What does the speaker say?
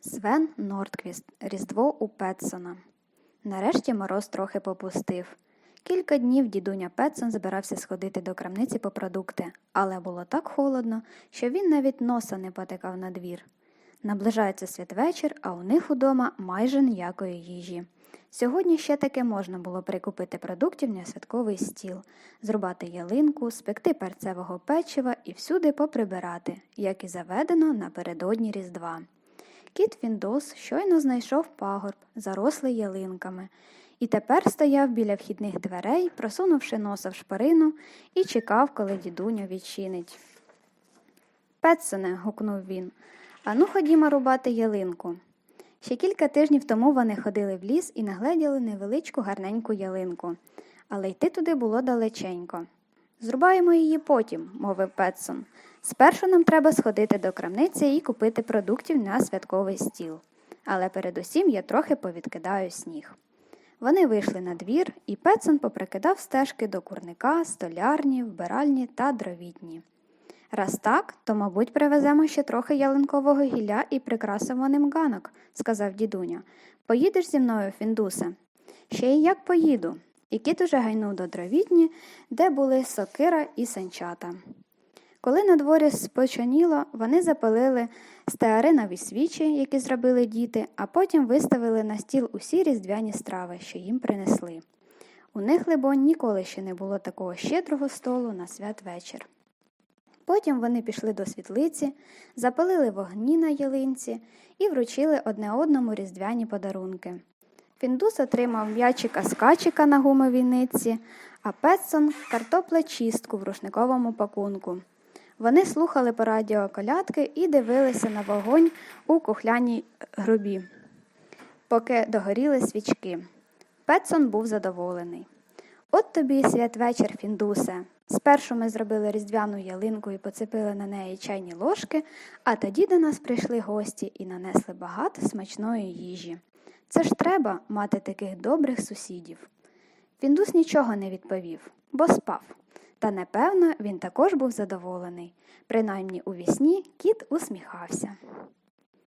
Свен Нордквіст. Різдво у Петсона. Нарешті мороз трохи попустив. Кілька днів дідуня Петсон збирався сходити до крамниці по продукти, але було так холодно, що він навіть носа не потикав на двір. Наближається святвечір, а у них удома майже ніякої їжі. Сьогодні ще таки можна було прикупити продуктів на святковий стіл, зрубати ялинку, спекти перцевого печива і всюди поприбирати, як і заведено напередодні Різдва. Кіт Фіндос щойно знайшов пагорб, зарослий ялинками, і тепер стояв біля вхідних дверей, просунувши носа в шпарину, і чекав, коли дідуня відчинить. Петсоне, гукнув він, ану ходімо рубати ялинку. Ще кілька тижнів тому вони ходили в ліс і нагледіли невеличку гарненьку ялинку, але йти туди було далеченько. Зрубаємо її потім, мовив Петсон. Спершу нам треба сходити до крамниці і купити продуктів на святковий стіл. Але передусім я трохи повідкидаю сніг. Вони вийшли на двір, і Петсон поприкидав стежки до курника, столярні, вбиральні та дровітні. Раз так, то, мабуть, привеземо ще трохи ялинкового гілля і прикрасимо ним ганок, сказав дідуня. Поїдеш зі мною, Фіндусе? Ще й як поїду. І кіт уже гайнув до дровітні, де були сокира і санчата. Коли на дворі спочаніло, вони запалили стеаринові свічі, які зробили діти, а потім виставили на стіл усі різдвяні страви, що їм принесли. У них, либонь, ніколи ще не було такого щедрого столу на святвечір. Потім вони пішли до світлиці, запалили вогні на ялинці і вручили одне одному різдвяні подарунки. Фіндус отримав м'ячика скачика на гумовій нитці, а Петсон картоплечистку в рушниковому пакунку. Вони слухали по радіо колядки і дивилися на вогонь у кухляній грубі, поки догоріли свічки. Петсон був задоволений. От тобі святвечір, Фіндусе. Спершу ми зробили різдвяну ялинку і поцепили на неї чайні ложки, а тоді до нас прийшли гості і нанесли багато смачної їжі. Це ж треба мати таких добрих сусідів. Фіндус нічого не відповів, бо спав. Та напевно він також був задоволений. Принаймні у вісні кіт усміхався.